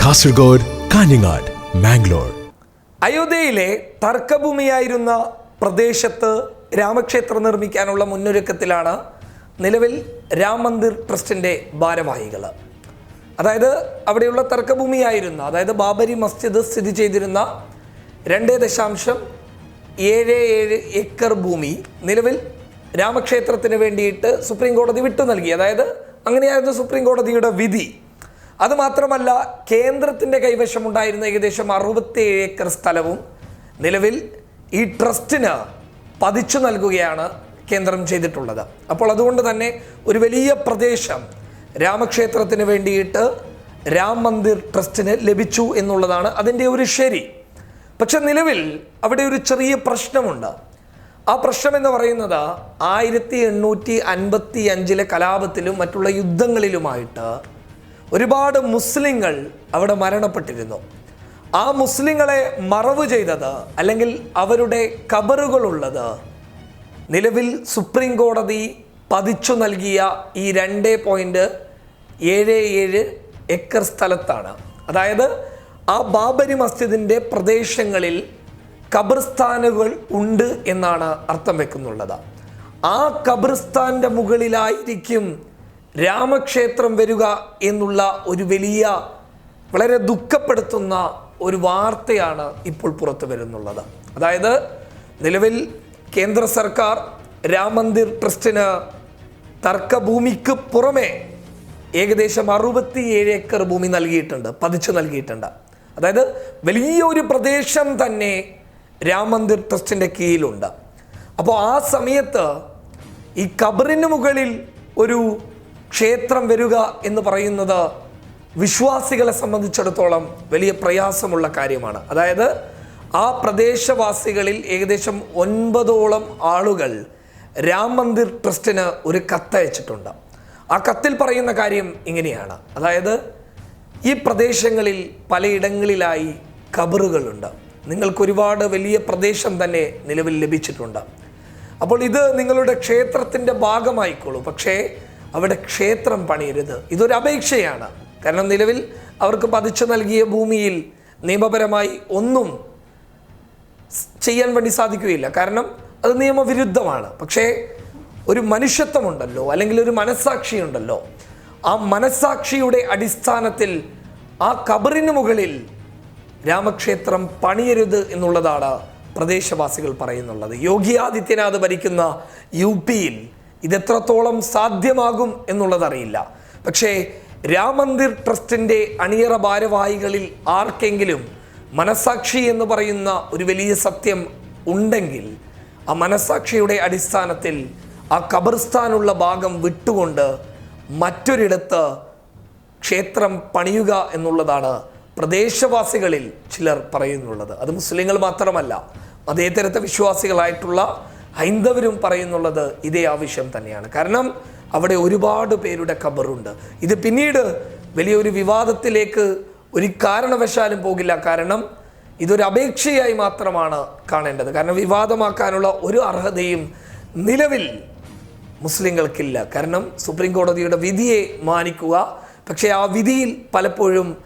കാസർഗോഡ് കാഞ്ഞങ്ങാട് മാംഗ്ലൂർ അയോധ്യയിലെ തർക്കഭൂമിയായിരുന്ന പ്രദേശത്ത് രാമക്ഷേത്രം നിർമ്മിക്കാനുള്ള മുന്നൊരുക്കത്തിലാണ് നിലവിൽ രാം മന്ദിർ ട്രസ്റ്റിന്റെ ഭാരവാഹികൾ. അതായത് അവിടെയുള്ള തർക്കഭൂമിയായിരുന്ന അതായത് ബാബരി മസ്ജിദ് സ്ഥിതി ചെയ്തിരുന്ന രണ്ട് ദശാംശം ഏഴ് ഏഴ് ഏക്കർ ഭൂമി നിലവിൽ രാമക്ഷേത്രത്തിന് വേണ്ടിയിട്ട് സുപ്രീം കോടതി വിട്ടു നൽകി. അതായത് അങ്ങനെയായിരുന്നു സുപ്രീം കോടതിയുടെ വിധി. അതുമാത്രമല്ല കേന്ദ്രത്തിന്റെ കൈവശമുണ്ടായിരുന്ന ഏകദേശം അറുപത്തിയേഴ് ഏക്കർ സ്ഥലവും നിലവിൽ ഈ ട്രസ്റ്റിന് പതിച്ചു നൽകുകയാണ് കേന്ദ്രം ചെയ്തിട്ടുള്ളത്. അപ്പോൾ അതുകൊണ്ട് തന്നെ ഒരു വലിയ പ്രദേശം രാമക്ഷേത്രത്തിന് വേണ്ടിയിട്ട് രാം മന്ദിർ ട്രസ്റ്റിന് ലഭിച്ചു എന്നുള്ളതാണ് അതിന്റെ ഒരു ശരി. പക്ഷെ നിലവിൽ അവിടെ ഒരു ചെറിയ പ്രശ്നമുണ്ട്. ആ പ്രശ്നം എന്ന് പറയുന്നത് ആയിരത്തി എണ്ണൂറ്റി അൻപത്തി അഞ്ചിലെ കലാപത്തിലും മറ്റുള്ള യുദ്ധങ്ങളിലുമായിട്ട് ഒരുപാട് മുസ്ലിങ്ങൾ അവിടെ മരണപ്പെട്ടിരുന്നു. ആ മുസ്ലിങ്ങളെ മറവ് ചെയ്തത് അല്ലെങ്കിൽ അവരുടെ കബറുകളുള്ളത് നിലവിൽ സുപ്രീം കോടതി പതിച്ചു നൽകിയ ഈ രണ്ട് പോയിന്റ് ഏഴ് ഏഴ് ഏക്കർ സ്ഥലത്താണ്. അതായത് ആ ബാബരി മസ്ജിദിന്റെ പ്രദേശങ്ങളിൽ കബർസ്ഥാനുകൾ ഉണ്ട് എന്നാണ് അർത്ഥം വെക്കുന്നുള്ളത്. ആ കബർസ്ഥാന്റെ മുകളിലായിരിക്കും രാമക്ഷേത്രം വരിക എന്നുള്ള ഒരു വലിയ വളരെ ദുഃഖപ്പെടുത്തുന്ന ഒരു വാർത്തയാണ് ഇപ്പോൾ പുറത്തു വരുന്നുള്ളത്. അതായത് നിലവിൽ കേന്ദ്ര സർക്കാർ രാം മന്ദിർ ട്രസ്റ്റിന് തർക്കഭൂമിക്ക് പുറമെ ഏകദേശം അറുപത്തി ഏഴ് ഏക്കർ ഭൂമി നൽകിയിട്ടുണ്ട് പതിച്ചു നൽകിയിട്ടുണ്ട്. അതായത് വലിയൊരു പ്രദേശം തന്നെ രാം മന്ദിർ ട്രസ്റ്റിന്റെ കീഴിലുണ്ട്. അപ്പോൾ ആ സമയത്ത് ഈ കബറിന് മുകളിൽ ഒരു ക്ഷേത്രം വരിക എന്ന് പറയുന്നത് വിശ്വാസികളെ സംബന്ധിച്ചിടത്തോളം വലിയ പ്രയാസമുള്ള കാര്യമാണ്. അതായത് ആ പ്രദേശവാസികളിൽ ഏകദേശം ഒൻപതോളം ആളുകൾ രാം മന്ദിർ ട്രസ്റ്റിന് ഒരു കത്തയച്ചിട്ടുണ്ട്. ആ കത്തിൽ പറയുന്ന കാര്യം ഇങ്ങനെയാണ്. അതായത് ഈ പ്രദേശങ്ങളിൽ പലയിടങ്ങളിലായി കബറുകളുണ്ട്. നിങ്ങൾക്കൊരുപാട് വലിയ പ്രദേശം തന്നെ നിലവിൽ ലഭിച്ചിട്ടുണ്ട്. അപ്പോൾ ഇത് നിങ്ങളുടെ ക്ഷേത്രത്തിന്റെ ഭാഗമായിക്കോളൂ. പക്ഷേ അവിടെ ക്ഷേത്രം പണിയരുത്. ഇതൊരു അപേക്ഷയാണ്. കാരണം നിലവിൽ അവർക്ക് പതിച്ചു നൽകിയ ഭൂമിയിൽ നിയമപരമായി ഒന്നും ചെയ്യാൻ വേണ്ടി സാധിക്കുകയില്ല. കാരണം അത് നിയമവിരുദ്ധമാണ്. പക്ഷേ ഒരു മനുഷ്യത്വമുണ്ടല്ലോ അല്ലെങ്കിൽ ഒരു മനസ്സാക്ഷിയുണ്ടല്ലോ. ആ മനസ്സാക്ഷിയുടെ അടിസ്ഥാനത്തിൽ ആ കബറിന് മുകളിൽ രാമക്ഷേത്രം പണിയരുത് എന്നുള്ളതാണ് പ്രദേശവാസികൾ പറയുന്നുള്ളത്. യോഗി ആദിത്യനാഥ് ഭരിക്കുന്ന യു പിയിൽ ഇതെത്രത്തോളം സാധ്യമാകും എന്നുള്ളതറിയില്ല. പക്ഷേ രാമന്ദിർ ട്രസ്റ്റിന്റെ അണിയറ ഭാരവാഹികളിൽ ആർക്കെങ്കിലും മനസാക്ഷി എന്ന് പറയുന്ന ഒരു വലിയ സത്യം ഉണ്ടെങ്കിൽ ആ മനസാക്ഷിയുടെ അടിസ്ഥാനത്തിൽ ആ ഖബർസ്ഥാനുള്ള ഭാഗം വിട്ടുകൊണ്ട് മറ്റൊരിടത്ത് ക്ഷേത്രം പണിയുക എന്നുള്ളതാണ് പ്രദേശവാസികളിൽ ചിലർ പറയുന്നുള്ളത്. അത് മുസ്ലിങ്ങൾ മാത്രമല്ല അതേതരത്തെ വിശ്വാസികളായിട്ടുള്ള ഹൈന്ദവരും പറയുന്നുള്ളത് ഇതേ ആവശ്യം തന്നെയാണ്. കാരണം അവിടെ ഒരുപാട് പേരുടെ ഖബറുണ്ട്. ഇത് പിന്നീട് വലിയൊരു വിവാദത്തിലേക്ക് ഒരു കാരണവശാലും പോകില്ല. കാരണം ഇതൊരു അപേക്ഷയായി മാത്രമാണ് കാണേണ്ടത്. കാരണം വിവാദമാക്കാനുള്ള ഒരു അർഹതയും നിലവിൽ മുസ്ലിങ്ങൾക്കില്ല. കാരണം സുപ്രീം കോടതിയുടെ വിധിയെ മാനിക്കുക. പക്ഷേ ആ വിധിയിൽ പലപ്പോഴും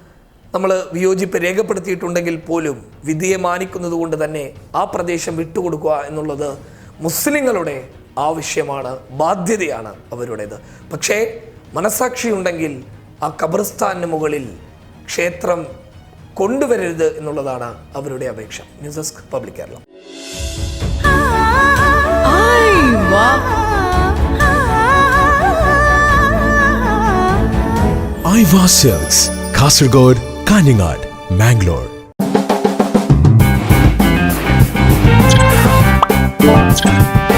നമ്മൾ വിയോജിപ്പ് രേഖപ്പെടുത്തിയിട്ടുണ്ടെങ്കിൽ പോലും വിധിയെ മാനിക്കുന്നത് കൊണ്ട് തന്നെ ആ പ്രദേശം വിട്ടുകൊടുക്കുക എന്നുള്ളത് മുസ്ലിങ്ങളുടെ ആവശ്യമാണ് ബാധ്യതയാണ് അവരുടേത്. പക്ഷേ മനസാക്ഷിയുണ്ടെങ്കിൽ ആ ഖബർസ്ഥാനിന് മുകളിൽ ക്ഷേത്രം കൊണ്ടുവരരുത് എന്നുള്ളതാണ് അവരുടെ അപേക്ഷ. News desk public Keralam. I cells Kasaragod Kanhangad Mangalore. next time.